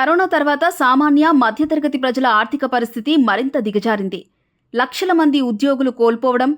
Corona తర్వాత సామాన్య మధ్యతరగతి ప్రజల ఆర్థిక పరిస్థితి మరింత దిగజారింది. లక్షల మంది ఉద్యోగులు కోల్పోవడం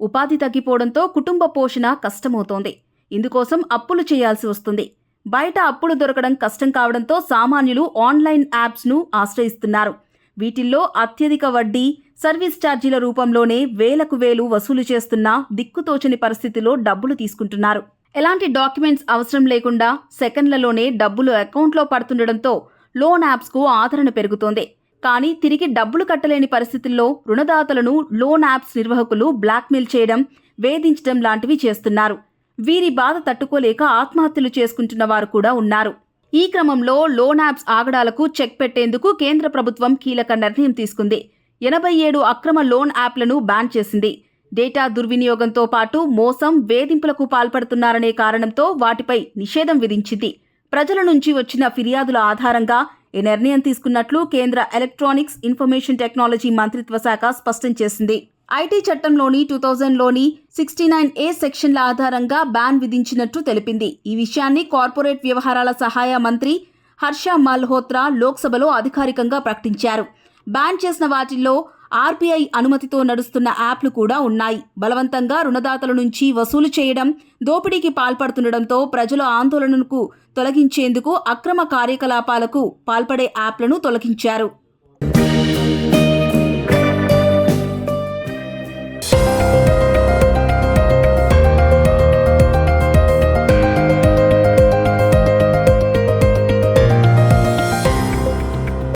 ఉపాధి తగ్గిపోవడంతో కుటుంబ పోషణ కష్టమవుతోంది. ఇందుకోసం అప్పులు చేయాల్సి వస్తుంది. బయట అప్పులు దొరకడం కష్టం కావడంతో సామాన్యులు ఆన్లైన్ యాప్స్ను ఆశ్రయిస్తున్నారు. వీటిల్లో అత్యధిక వడ్డీ సర్వీస్ ఛార్జీల రూపంలోనే వేలకు వేలు వసూలు చేస్తున్నా దిక్కుతోచని పరిస్థితిలో డబ్బులు తీసుకుంటున్నారు. ఎలాంటి డాక్యుమెంట్స్ అవసరం లేకుండా సెకండ్లలోనే డబ్బులు అకౌంట్లో పడుతుండడంతో లోన్ యాప్స్కు ఆదరణ పెరుగుతోంది. కానీ తిరిగి డబ్బులు కట్టలేని పరిస్థితుల్లో రుణదాతలను లోన్ యాప్స్ నిర్వాహకులు బ్లాక్మెయిల్ చేయడం వేధించడం లాంటివి చేస్తున్నారు. వీరి బాధ తట్టుకోలేక ఆత్మహత్యలు చేసుకుంటున్న వారు కూడా ఉన్నారు. ఈ క్రమంలో లోన్ యాప్స్ ఆగడాలకు చెక్ పెట్టేందుకు కేంద్ర ప్రభుత్వం కీలక నిర్ణయం తీసుకుంది. ఎనభై ఏడు అక్రమ లోన్ యాప్లను బ్యాన్ చేసింది. డేటా దుర్వినియోగంతో పాటు మోసం వేధింపులకు పాల్పడుతున్నారనే కారణంతో వాటిపై నిషేధం విధించింది. ప్రజల నుంచి వచ్చిన ఫిర్యాదుల ఆధారంగా ఈ నిర్ణయం తీసుకున్నట్లు కేంద్ర ఎలక్ట్రానిక్స్ ఇన్ఫర్మేషన్ టెక్నాలజీ మంత్రిత్వ శాఖ స్పష్టం చేసింది. ఐటీ చట్టంలోని టూ థౌజండ్లోని సిక్స్టీ నైన్ ఏ సెక్షన్ల ఆధారంగా బ్యాన్ విధించినట్టు తెలిపింది. ఈ విషయాన్ని కార్పొరేట్ వ్యవహారాల సహాయ మంత్రి హర్ష మల్హోత్రా లోక్సభలో అధికారికంగా ప్రకటించారు. బ్యాన్ చేసిన వాటిల్లో ఆర్బీఐ అనుమతితో నడుస్తున్న యాప్లు కూడా ఉన్నాయి. బలవంతంగా రుణదాతల నుంచి వసూలు చేయడం దోపిడీకి పాల్పడుతుండటంతో ప్రజల ఆందోళనకు తొలగించేందుకు అక్రమ కార్యకలాపాలకు పాల్పడే యాప్లను తొలగించారు.